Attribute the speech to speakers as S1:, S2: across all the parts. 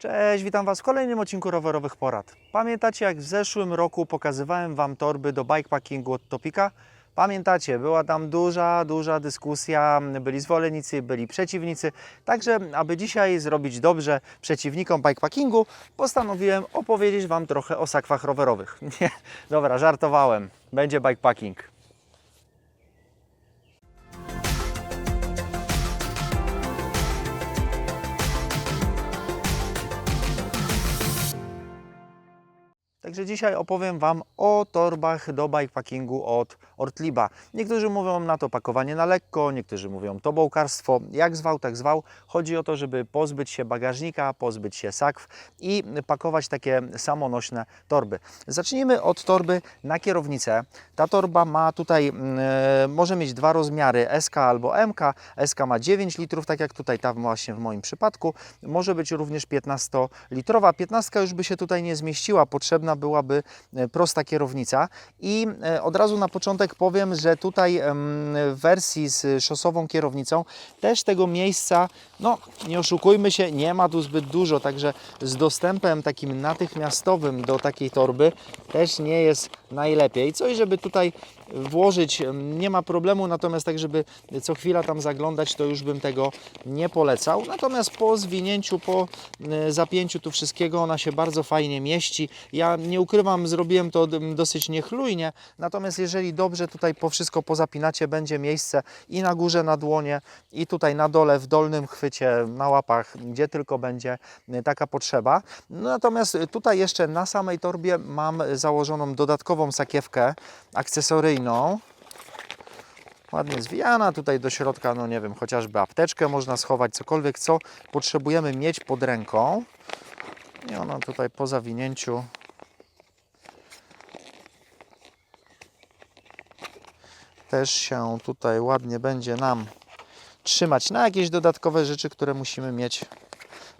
S1: Cześć, witam Was w kolejnym odcinku rowerowych porad. Pamiętacie, jak w zeszłym roku pokazywałem Wam torby do bikepackingu od Topika? Pamiętacie, była tam duża, duża dyskusja, byli zwolennicy, byli przeciwnicy. Także, aby dzisiaj zrobić dobrze przeciwnikom bikepackingu, postanowiłem opowiedzieć Wam trochę o sakwach rowerowych. Nie, dobra, żartowałem. Będzie bikepacking. Także dzisiaj opowiem Wam o torbach do bikepackingu od Ortliba. Niektórzy mówią na to pakowanie na lekko, niektórzy mówią to bołkarstwo. Jak zwał, tak zwał. Chodzi o to, żeby pozbyć się bagażnika, pozbyć się sakw i pakować takie samonośne torby. Zacznijmy od torby na kierownicę. Ta torba ma tutaj, e, może mieć dwa rozmiary, SK albo MK. SK ma 9 litrów, tak jak tutaj ta właśnie w moim przypadku. Może być również 15-litrowa. 15 już by się tutaj nie zmieściła, potrzebna byłaby e, prosta kierownica. I e, od razu na początek powiem, że tutaj w wersji z szosową kierownicą też tego miejsca, no nie oszukujmy się, nie ma tu zbyt dużo, także z dostępem takim natychmiastowym do takiej torby też nie jest najlepiej. Coś, żeby tutaj włożyć nie ma problemu, natomiast tak, żeby co chwila tam zaglądać, to już bym tego nie polecał. Natomiast po zwinięciu, po zapięciu tu wszystkiego, ona się bardzo fajnie mieści. Ja nie ukrywam, zrobiłem to dosyć niechlujnie, natomiast jeżeli dobrze tutaj po wszystko pozapinacie, będzie miejsce i na górze, na dłonie, i tutaj na dole, w dolnym chwycie, na łapach, gdzie tylko będzie taka potrzeba. Natomiast tutaj jeszcze na samej torbie mam założoną dodatkową sakiewkę akcesoryjną. Ładnie zwijana, tutaj do środka, no nie wiem, chociażby apteczkę można schować, cokolwiek, co potrzebujemy mieć pod ręką. I ona tutaj po zawinięciu. Też się tutaj ładnie będzie nam trzymać na jakieś dodatkowe rzeczy, które musimy mieć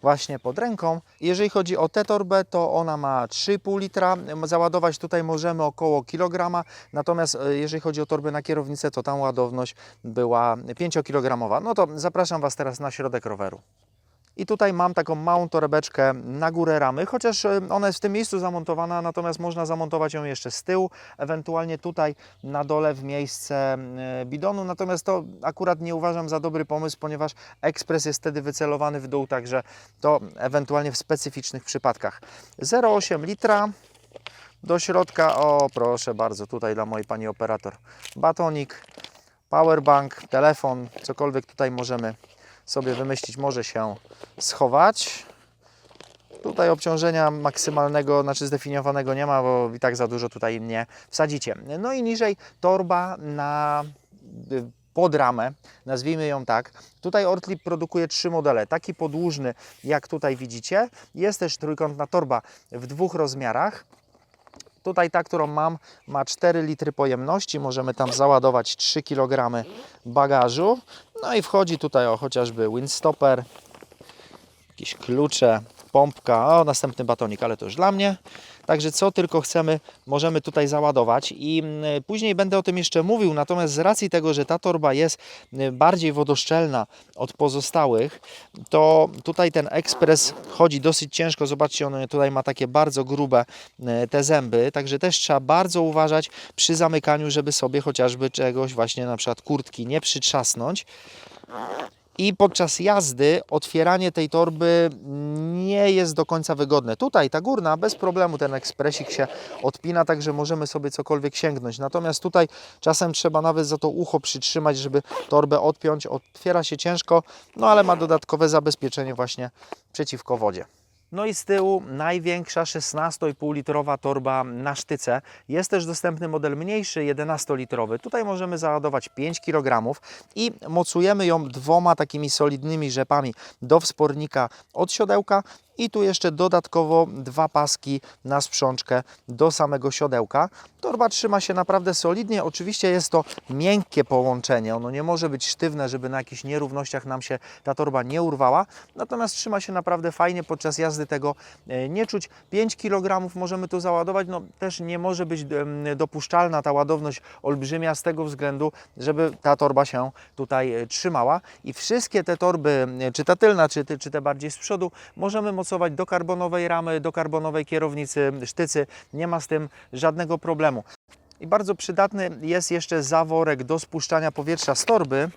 S1: właśnie pod ręką. Jeżeli chodzi o tę torbę, to ona ma 3,5 litra. Załadować tutaj możemy około kilograma. Natomiast e, jeżeli chodzi o torby na kierownicę, to tam ładowność była 5-kilogramowa. No to zapraszam Was teraz na środek roweru. I tutaj mam taką małą torebeczkę na górę ramy, chociaż e, ona jest w tym miejscu zamontowana, natomiast można zamontować ją jeszcze z tyłu, ewentualnie tutaj na dole w miejsce e, bidonu. Natomiast to akurat nie uważam za dobry pomysł, ponieważ ekspres jest wtedy wycelowany w dół, także to ewentualnie w specyficznych przypadkach. 0,8 litra. Do środka, o proszę bardzo, tutaj dla mojej pani operator, batonik, powerbank, telefon, cokolwiek tutaj możemy sobie wymyślić, może się schować. Tutaj obciążenia maksymalnego, znaczy zdefiniowanego nie ma, bo i tak za dużo tutaj nie wsadzicie. No i niżej torba na y, pod ramę, nazwijmy ją tak. Tutaj Ortlieb produkuje trzy modele. Taki podłużny, jak tutaj widzicie. Jest też trójkątna torba w dwóch rozmiarach. Tutaj ta, którą mam, ma 4 litry pojemności. Możemy tam załadować 3 kg bagażu. No i wchodzi tutaj o chociażby windstopper, jakieś klucze, pompka, o następny batonik, ale to już dla mnie. Także co tylko chcemy, możemy tutaj załadować i mm, później będę o tym jeszcze mówił. Natomiast z racji tego, że ta torba jest y, bardziej wodoszczelna od pozostałych, to tutaj ten ekspres chodzi dosyć ciężko. Zobaczcie, on tutaj ma takie bardzo grube y, te zęby, także też trzeba bardzo uważać przy zamykaniu, żeby sobie chociażby czegoś właśnie na przykład kurtki nie przytrzasnąć. I podczas jazdy otwieranie tej torby nie jest do końca wygodne. Tutaj ta górna, bez problemu ten ekspresik się odpina, także możemy sobie cokolwiek sięgnąć. Natomiast tutaj czasem trzeba nawet za to ucho przytrzymać, żeby torbę odpiąć. Otwiera się ciężko, no ale ma dodatkowe zabezpieczenie właśnie przeciwko wodzie. No i z tyłu największa 16,5 litrowa torba na sztyce. Jest też dostępny model mniejszy, 11-litrowy. Tutaj możemy załadować 5 kg i mocujemy ją dwoma takimi solidnymi rzepami do wspornika od siodełka i tu jeszcze dodatkowo dwa paski na sprzączkę do samego siodełka. Torba trzyma się naprawdę solidnie. Oczywiście jest to miękkie połączenie. Ono nie może być sztywne, żeby na jakichś nierównościach nam się ta torba nie urwała. Natomiast trzyma się naprawdę fajnie. Podczas jazdy tego e, nie czuć. 5 kg możemy tu załadować. No też nie może być dopuszczalna ta ładowność olbrzymia z tego względu, żeby ta torba się tutaj e, trzymała. I wszystkie te torby, e, czy ta tylna, czy, czy te bardziej z przodu, możemy mocować do karbonowej ramy, do karbonowej kierownicy, sztycy. Nie ma z tym żadnego problemu. I bardzo przydatny jest jeszcze zaworek do spuszczania powietrza z torby.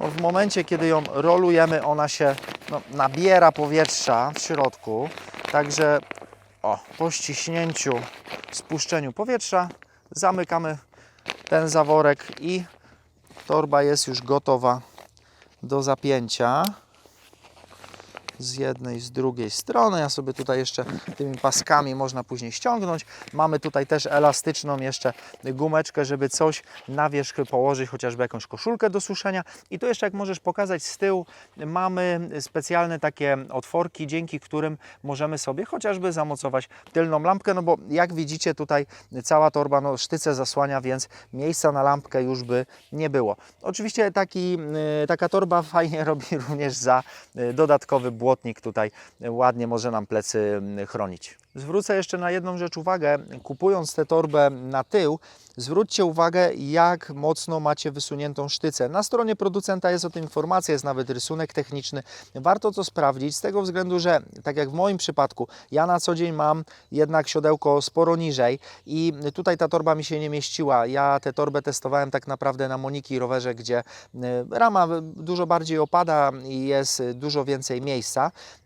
S1: No, w momencie, kiedy ją rolujemy, ona się no, nabiera powietrza w środku. Także o, po ściśnięciu, spuszczeniu powietrza zamykamy ten zaworek i torba jest już gotowa do zapięcia z jednej, z drugiej strony. Ja sobie tutaj jeszcze tymi paskami można później ściągnąć. Mamy tutaj też elastyczną jeszcze gumeczkę, żeby coś na wierzch położyć, chociażby jakąś koszulkę do suszenia. I tu jeszcze jak możesz pokazać z tyłu mamy specjalne takie otworki, dzięki którym możemy sobie chociażby zamocować tylną lampkę, no bo jak widzicie tutaj cała torba no, sztyce zasłania, więc miejsca na lampkę już by nie było. Oczywiście taki, y, taka torba fajnie robi również za y, dodatkowy błotnik tutaj ładnie może nam plecy y, chronić. Zwrócę jeszcze na jedną rzecz uwagę. Kupując tę torbę na tył, zwróćcie uwagę, jak mocno macie wysuniętą sztycę. Na stronie producenta jest o tym informacja, jest nawet rysunek techniczny. Warto to sprawdzić z tego względu, że tak jak w moim przypadku, ja na co dzień mam jednak siodełko sporo niżej i tutaj ta torba mi się nie mieściła. Ja tę torbę testowałem tak naprawdę na Moniki rowerze, gdzie y, rama dużo bardziej opada i jest y, dużo więcej miejsca.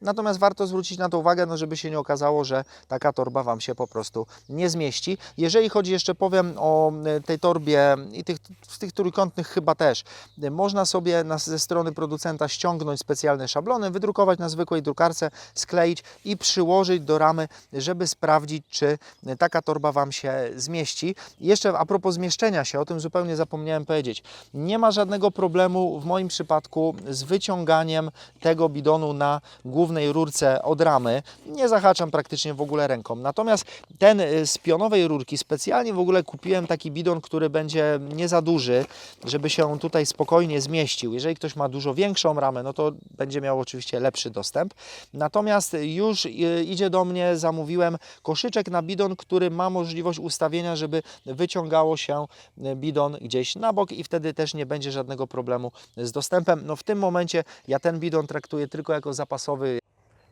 S1: Natomiast warto zwrócić na to uwagę, no żeby się nie okazało, że taka torba Wam się po prostu nie zmieści. Jeżeli chodzi jeszcze powiem o e, tej torbie i tych, z tych trójkątnych chyba też, można sobie na, ze strony producenta ściągnąć specjalne szablony, wydrukować na zwykłej drukarce, skleić i przyłożyć do ramy, żeby sprawdzić, czy taka torba Wam się zmieści. Jeszcze a propos zmieszczenia się, o tym zupełnie zapomniałem powiedzieć. Nie ma żadnego problemu w moim przypadku z wyciąganiem tego bidonu na głównej rurce od ramy. Nie zahaczam praktycznie w ogóle ręką. Natomiast ten y, z pionowej rurki specjalnie w ogóle kupiłem taki bidon, który będzie nie za duży, żeby się tutaj spokojnie zmieścił. Jeżeli ktoś ma dużo większą ramę, no to będzie miał oczywiście lepszy dostęp. Natomiast już y, idzie do mnie, zamówiłem koszyczek na bidon, który ma możliwość ustawienia, żeby wyciągało się y, bidon gdzieś na bok i wtedy też nie będzie żadnego problemu z dostępem. No w tym momencie ja ten bidon traktuję tylko jako zapasowy.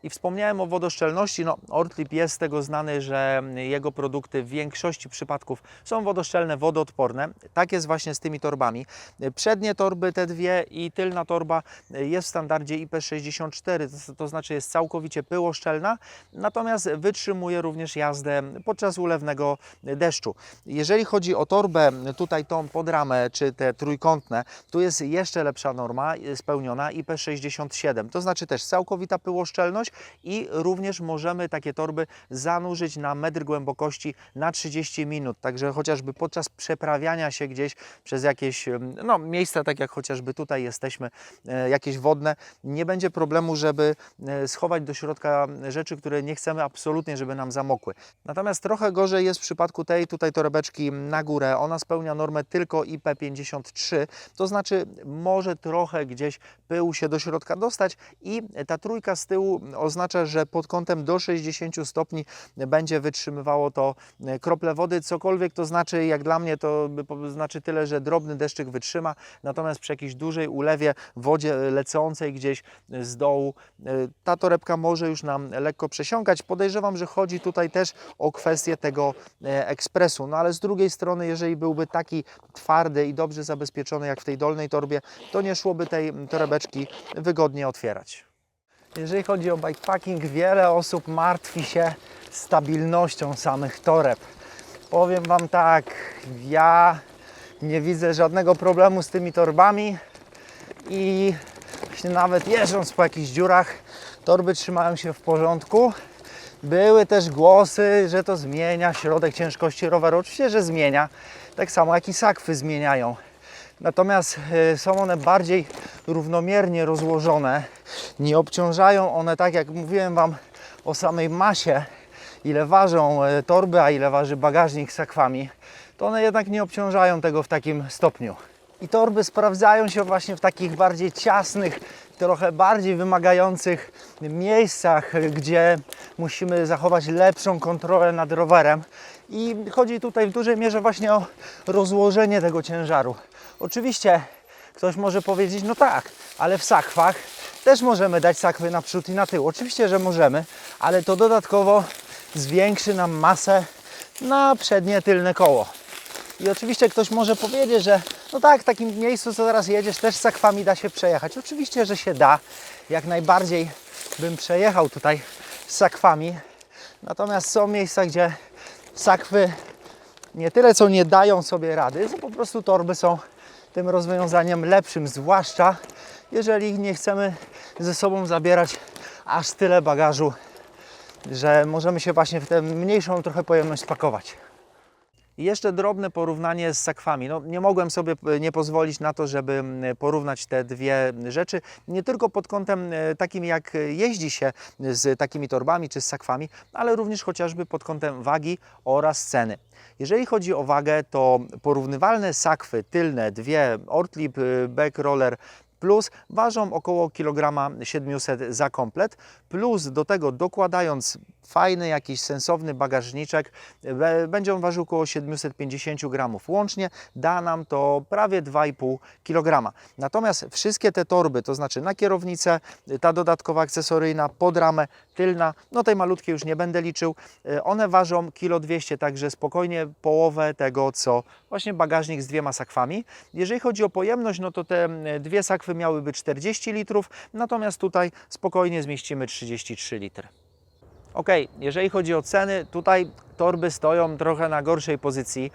S1: I wspomniałem o wodoszczelności. No, Ortlip jest z tego znany, że jego produkty w większości przypadków są wodoszczelne, wodoodporne. Tak jest właśnie z tymi torbami. Przednie torby, te dwie i tylna torba jest w standardzie IP64, to, to znaczy jest całkowicie pyłoszczelna, natomiast wytrzymuje również jazdę podczas ulewnego deszczu. Jeżeli chodzi o torbę, tutaj tą pod ramę, czy te trójkątne, tu jest jeszcze lepsza norma spełniona IP67, to znaczy też całkowita pyłoszczelność i również możemy takie torby zanurzyć na metr głębokości na 30 minut. Także chociażby podczas przeprawiania się gdzieś przez jakieś no, miejsca, tak jak chociażby tutaj jesteśmy, e, jakieś wodne, nie będzie problemu, żeby e, schować do środka rzeczy, które nie chcemy absolutnie, żeby nam zamokły. Natomiast trochę gorzej jest w przypadku tej tutaj torebeczki na górę. Ona spełnia normę tylko IP53, to znaczy może trochę gdzieś pył się do środka dostać i ta trójka z tyłu oznacza, że pod kątem do 60 stopni będzie wytrzymywało to e, krople wody, cokolwiek to znaczy, jak dla mnie to znaczy tyle, że drobny deszczyk wytrzyma, natomiast przy jakiejś dużej ulewie, wodzie lecącej gdzieś z dołu, e, ta torebka może już nam lekko przesiąkać. Podejrzewam, że chodzi tutaj też o kwestię tego e, ekspresu, no ale z drugiej strony, jeżeli byłby taki twardy i dobrze zabezpieczony jak w tej dolnej torbie, to nie szłoby tej torebeczki wygodnie otwierać. Jeżeli chodzi o bikepacking, wiele osób martwi się stabilnością samych toreb. Powiem Wam tak, ja nie widzę żadnego problemu z tymi torbami i właśnie nawet jeżdżąc po jakichś dziurach, torby trzymają się w porządku. Były też głosy, że to zmienia środek ciężkości roweru. Oczywiście, że zmienia, tak samo jak i sakwy zmieniają. Natomiast e, są one bardziej równomiernie rozłożone. Nie obciążają one, tak jak mówiłem Wam o samej masie, ile ważą e, torby, a ile waży bagażnik z sakwami, to one jednak nie obciążają tego w takim stopniu. I torby sprawdzają się właśnie w takich bardziej ciasnych, trochę bardziej wymagających miejscach, gdzie musimy zachować lepszą kontrolę nad rowerem. I chodzi tutaj w dużej mierze właśnie o rozłożenie tego ciężaru. Oczywiście ktoś może powiedzieć, no tak, ale w sakwach też możemy dać sakwy na przód i na tył. Oczywiście, że możemy, ale to dodatkowo zwiększy nam masę na przednie, tylne koło. I oczywiście ktoś może powiedzieć, że no tak, w takim miejscu, co teraz jedziesz, też sakwami da się przejechać. Oczywiście, że się da. Jak najbardziej bym przejechał tutaj sakwami. Natomiast są miejsca, gdzie sakwy nie tyle co nie dają sobie rady, to po prostu torby są tym rozwiązaniem lepszym, zwłaszcza jeżeli nie chcemy ze sobą zabierać aż tyle bagażu, że możemy się właśnie w tę mniejszą trochę pojemność spakować. I jeszcze drobne porównanie z sakwami. No, nie mogłem sobie e, nie pozwolić na to, żeby porównać te dwie rzeczy. Nie tylko pod kątem e, takim, jak jeździ się z takimi torbami czy z sakwami, ale również chociażby pod kątem wagi oraz ceny. Jeżeli chodzi o wagę, to porównywalne sakwy tylne, dwie Ortlib e, Back Roller Plus ważą około kilograma 700 za komplet, plus do tego dokładając fajny, jakiś sensowny bagażniczek, będzie on ważył około 750 gramów łącznie, da nam to prawie 2,5 kg. Natomiast wszystkie te torby, to znaczy na kierownicę, ta dodatkowa akcesoryjna, pod ramę, tylna, no tej malutkiej już nie będę liczył, e, one ważą kilo 200, także spokojnie połowę tego, co właśnie bagażnik z dwiema sakwami. Jeżeli chodzi o pojemność, no to te e, dwie sakwy miałyby 40 litrów, natomiast tutaj spokojnie zmieścimy 33 litry. Ok, jeżeli chodzi o ceny, tutaj torby stoją trochę na gorszej pozycji.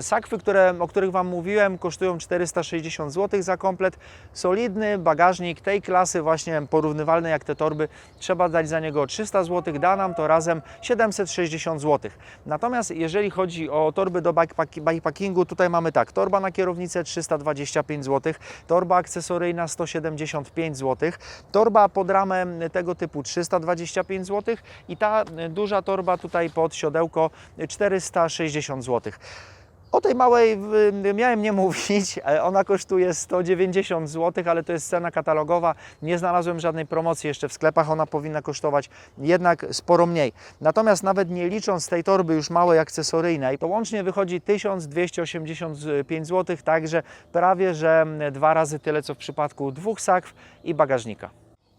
S1: Sakwy, które, o których Wam mówiłem, kosztują 460 zł za komplet. Solidny bagażnik tej klasy, właśnie porównywalny jak te torby, trzeba dać za niego 300 zł, da nam to razem 760 zł. Natomiast jeżeli chodzi o torby do bikepack- bikepackingu, tutaj mamy tak, torba na kierownicę 325 zł, torba akcesoryjna 175 zł, torba pod ramę tego typu 325 zł i ta duża torba tutaj pod siodełko 460 zł. O tej małej y, miałem nie mówić, ona kosztuje 190 zł, ale to jest cena katalogowa. Nie znalazłem żadnej promocji jeszcze w sklepach, ona powinna kosztować jednak sporo mniej. Natomiast nawet nie licząc tej torby już małej akcesoryjnej, to łącznie wychodzi 1285 zł, także prawie że dwa razy tyle co w przypadku dwóch sakw i bagażnika.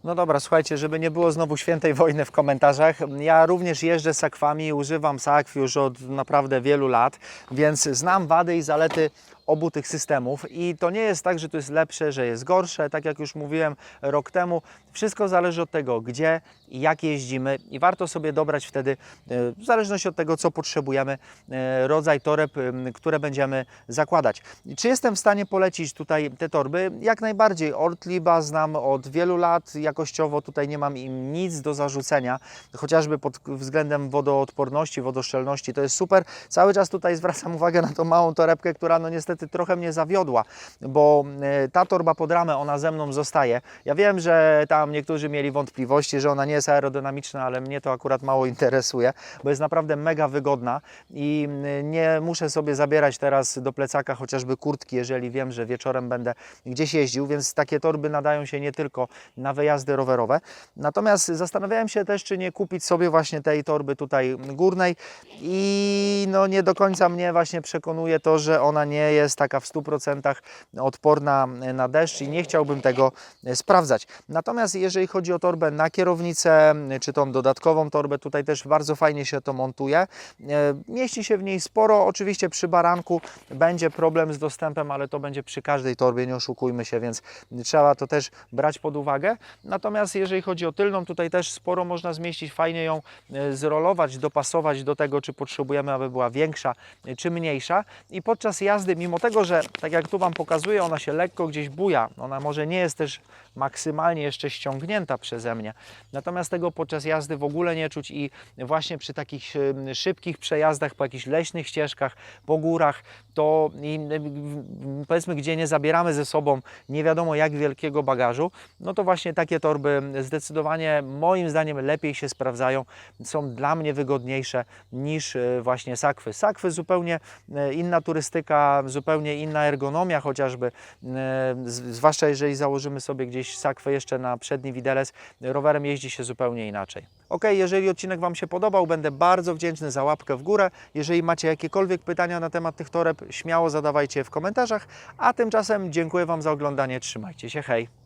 S1: No dobra, słuchajcie, żeby nie było znowu świętej wojny w komentarzach, ja również jeżdżę sakwami, używam sakw już od naprawdę wielu lat, więc znam wady i zalety obu tych systemów i to nie jest tak, że to jest lepsze, że jest gorsze, tak jak już mówiłem rok temu, wszystko zależy od tego, gdzie i jak jeździmy i warto sobie dobrać wtedy, e, w zależności od tego, co potrzebujemy, e, rodzaj toreb, które będziemy zakładać. Czy jestem w stanie polecić tutaj te torby? Jak najbardziej. Ortliba znam od wielu lat, jakościowo tutaj nie mam im nic do zarzucenia, chociażby pod względem wodoodporności, wodoszczelności, to jest super. Cały czas tutaj zwracam uwagę na tą małą torebkę, która no niestety trochę mnie zawiodła, bo e, ta torba pod ramę, ona ze mną zostaje. Ja wiem, że tam niektórzy mieli wątpliwości, że ona nie jest aerodynamiczna, ale mnie to akurat mało interesuje, bo jest naprawdę mega wygodna i nie muszę sobie zabierać teraz do plecaka chociażby kurtki, jeżeli wiem, że wieczorem będę gdzieś jeździł, więc takie torby nadają się nie tylko na wyjazdy rowerowe. Natomiast zastanawiałem się też, czy nie kupić sobie właśnie tej torby tutaj górnej i no nie do końca mnie właśnie przekonuje to, że ona nie jest taka w 100% odporna na deszcz i nie chciałbym tego sprawdzać. Natomiast jeżeli chodzi o torbę na kierownicę, czy tą dodatkową torbę, tutaj też bardzo fajnie się to montuje. E, Mieści się w niej sporo, oczywiście przy baranku będzie problem z dostępem, ale to będzie przy każdej torbie, nie oszukujmy się, więc trzeba to też brać pod uwagę. Natomiast jeżeli chodzi o tylną, tutaj też sporo można zmieścić, fajnie ją e, zrolować, dopasować do tego, czy potrzebujemy, aby była większa, e, czy mniejsza. I podczas jazdy, mimo tego, że tak jak tu Wam pokazuję, ona się lekko gdzieś buja, ona może nie jest też maksymalnie jeszcze ściągnięta przeze mnie. Natomiast tego podczas jazdy w ogóle nie czuć i właśnie przy takich szybkich przejazdach po jakichś leśnych ścieżkach, po górach, to powiedzmy, gdzie nie zabieramy ze sobą nie wiadomo jak wielkiego bagażu, no to właśnie takie torby zdecydowanie moim zdaniem lepiej się sprawdzają, są dla mnie wygodniejsze niż e, właśnie sakwy. Sakwy zupełnie e, inna turystyka, zupełnie inna ergonomia chociażby, e, zwłaszcza jeżeli założymy sobie gdzieś sakwę jeszcze na przedni widelec, rowerem jeździ się zupełnie inaczej. Ok, jeżeli odcinek Wam się podobał, będę bardzo wdzięczny za łapkę w górę. Jeżeli macie jakiekolwiek pytania na temat tych toreb, śmiało zadawajcie je w komentarzach, a tymczasem dziękuję Wam za oglądanie, trzymajcie się, hej!